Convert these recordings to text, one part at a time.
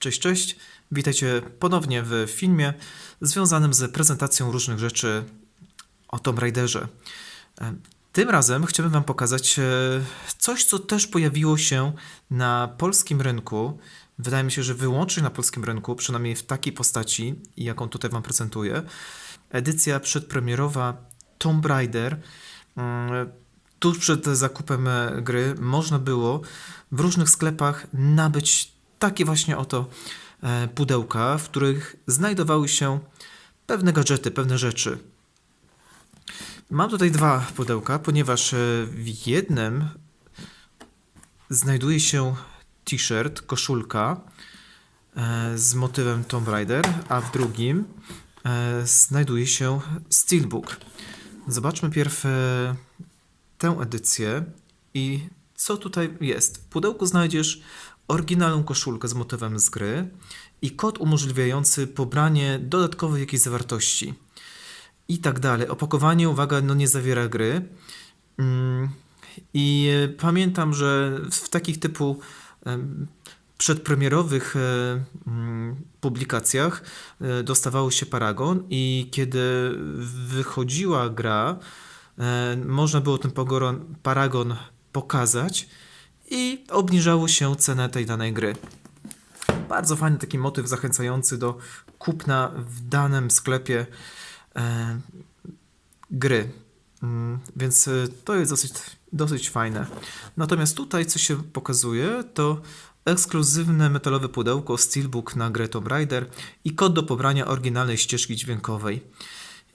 Cześć, cześć. Witajcie ponownie w filmie związanym z prezentacją różnych rzeczy o Tomb Raiderze. E, Tym razem chciałbym Wam pokazać e, coś, co też pojawiło się na polskim rynku. Wydaje mi się, że wyłącznie na polskim rynku, przynajmniej w takiej postaci, jaką tutaj Wam prezentuję. Edycja przedpremierowa Tomb Raider. Mm, Tuż przed zakupem e, gry można było w różnych sklepach nabyć takie właśnie oto e, pudełka, w których znajdowały się pewne gadżety, pewne rzeczy. Mam tutaj dwa pudełka, ponieważ e, w jednym znajduje się t-shirt, koszulka e, z motywem Tomb Raider, a w drugim znajduje się Steelbook. Zobaczmy pierw tę edycję i co tutaj jest. W pudełku znajdziesz oryginalną koszulkę z motywem z gry i kod umożliwiający pobranie dodatkowej jakiejś zawartości i tak dalej. Opakowanie, uwaga, no nie zawiera gry. Mm, I e, pamiętam, że w takich typu em, przedpremierowych e, mm, publikacjach e, dostawało się Paragon i kiedy wychodziła gra, można było ten Paragon pokazać i obniżało się cenę tej danej gry. Bardzo fajny taki motyw zachęcający do kupna w danym sklepie e, gry. Mm, Więc e, to jest dosyć, dosyć fajne. Natomiast tutaj, co się pokazuje, to ekskluzywne metalowe pudełko Steelbook na grę Tomb Raider i kod do pobrania oryginalnej ścieżki dźwiękowej.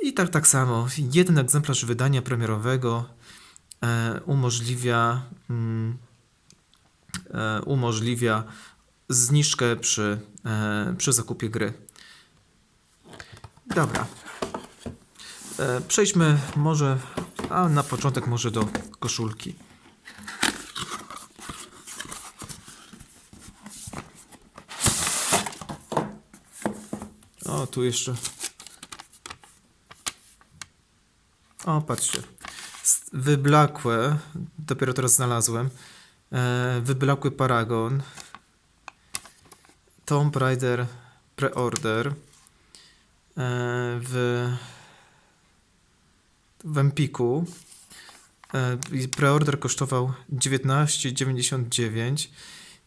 I tak, tak samo, jeden egzemplarz wydania premierowego e, umożliwia, mm, umożliwia zniżkę przy, e, przy zakupie gry. Dobra. E, przejdźmy może, a na początek może do koszulki. O, tu jeszcze. O, patrzcie. Wyblakłe, dopiero teraz znalazłem. E, wyblakły Paragon. Tomb Raider Preorder. E, w w Empiku. E, Preorder kosztował 19,99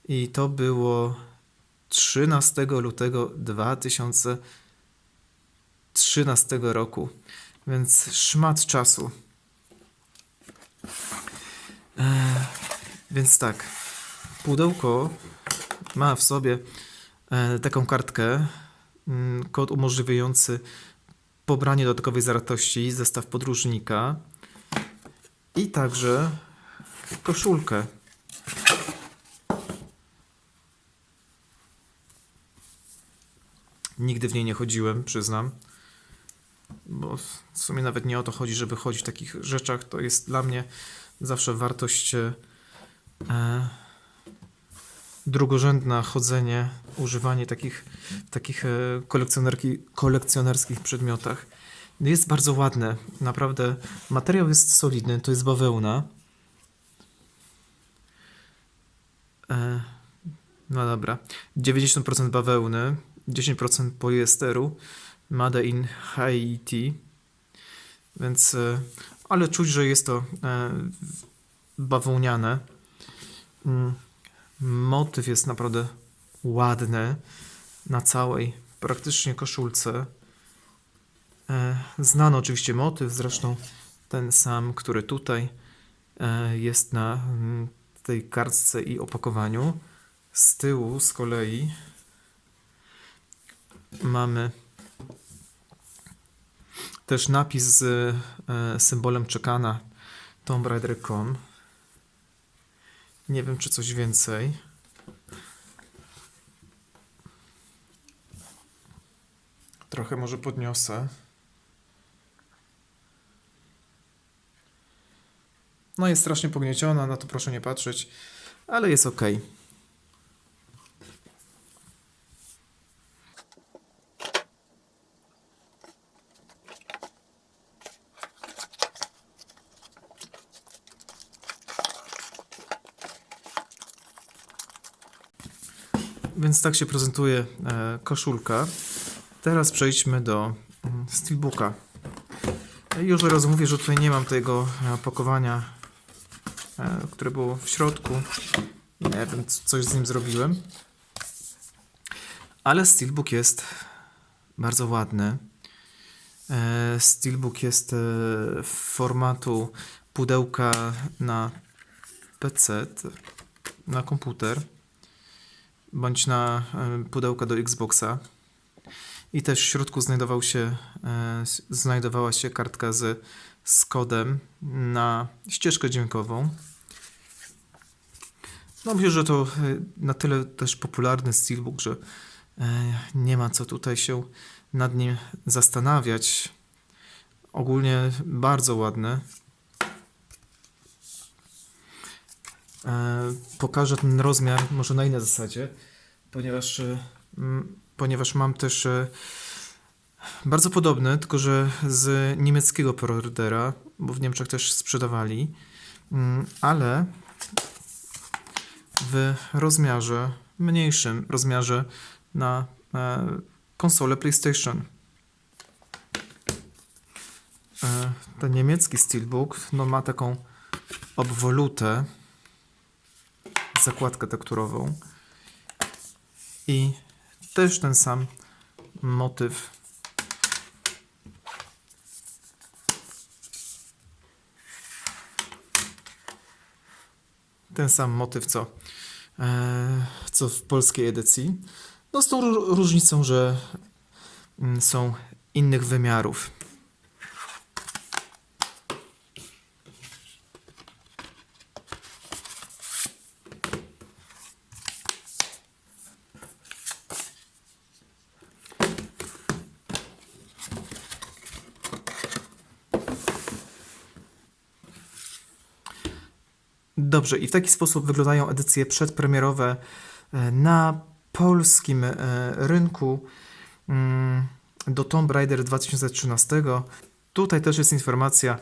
i to było 13 lutego 2013 roku, więc szmat czasu. E, więc tak, pudełko ma w sobie e, taką kartkę, mm, kod umożliwiający pobranie dodatkowej zawartości, zestaw podróżnika i także koszulkę. Nigdy w niej nie chodziłem, przyznam. Bo w sumie nawet nie o to chodzi, żeby chodzić w takich rzeczach. To jest dla mnie zawsze wartość e, drugorzędna chodzenie, używanie takich, takich e, kolekcjonerki, kolekcjonerskich przedmiotach. Jest bardzo ładne, naprawdę. Materiał jest solidny, to jest bawełna. E, no dobra. 90% bawełny, 10% poliesteru, Made in Haiti. Więc, e, ale czuć, że jest to bawełniane. Mm. Motyw jest naprawdę ładny na całej praktycznie koszulce. E, Znany oczywiście motyw, zresztą ten sam, który tutaj e, jest na mm, tej kartce i opakowaniu. Z tyłu z kolei mamy też napis z e, symbolem czekana Tomb Raider.com. Nie wiem, czy coś więcej. Trochę może podniosę. No jest strasznie pognieciona, na to proszę nie patrzeć, ale jest ok. Więc tak się prezentuje e, koszulka. Teraz przejdźmy do mm, steelbooka. Już od razu mówię, że tutaj nie mam tego e, opakowania, e, które było w środku. Nie wiem, coś z nim zrobiłem. Ale steelbook jest bardzo ładny. E, Steelbook jest e, formatu pudełka na PC, na komputer, bądź na e, pudełka do Xboxa. I też w środku znajdował się, e, znajdowała się kartka z, z kodem na ścieżkę dźwiękową. No myślę, że to e, na tyle też popularny steelbook, że nie ma co tutaj się nad nim zastanawiać. Ogólnie bardzo ładny. E, Pokażę ten rozmiar może na innej zasadzie, ponieważ, e, ponieważ mam też e, bardzo podobny, tylko że z niemieckiego preordera, bo w Niemczech też sprzedawali, Mm, ale w rozmiarze mniejszym, rozmiarze na e, konsolę PlayStation. E, ten niemiecki Steelbook no, ma taką obwolutę, zakładkę tekturową i też ten sam motyw. Ten sam motyw co, e, co w polskiej edycji. No z tą ró- różnicą, że mm, są innych wymiarów. Dobrze, i w taki sposób wyglądają edycje przedpremierowe e, na polskim e, rynku mm, do Tomb Raider 2013. Tutaj też jest informacja, e,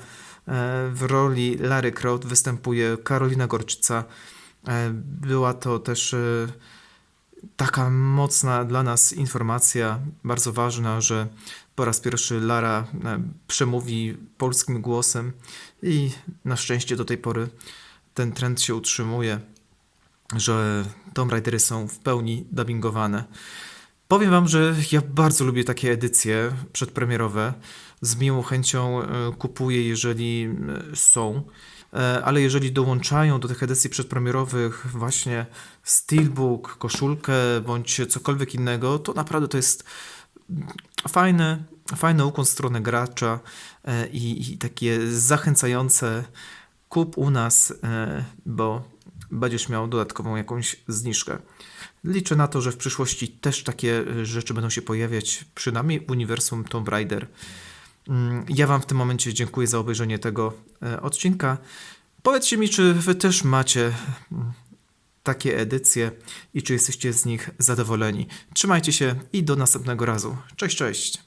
w roli Lary Croft występuje Karolina Gorczyca. Była to też taka mocna dla nas informacja, bardzo ważna, że po raz pierwszy Lara przemówi polskim głosem i na szczęście do tej pory ten trend się utrzymuje, że Tomb Raidery są w pełni dubbingowane. Powiem wam, że ja bardzo lubię takie edycje przedpremierowe. Z miłą chęcią e, kupuję, jeżeli e, są. E, Ale jeżeli dołączają do tych edycji przedpremierowych właśnie steelbook, koszulkę bądź cokolwiek innego, to naprawdę to jest fajny, fajny ukłon w stronę gracza i, i takie zachęcające kup u nas, e, bo będziesz miał dodatkową jakąś zniżkę. Liczę na to, że w przyszłości też takie e, rzeczy będą się pojawiać, przynajmniej w uniwersum Tomb Raider. Mm, Ja Wam w tym momencie dziękuję za obejrzenie tego e, odcinka. Powiedzcie mi, czy Wy też macie mm, takie edycje i czy jesteście z nich zadowoleni. Trzymajcie się i do następnego razu. Cześć, cześć.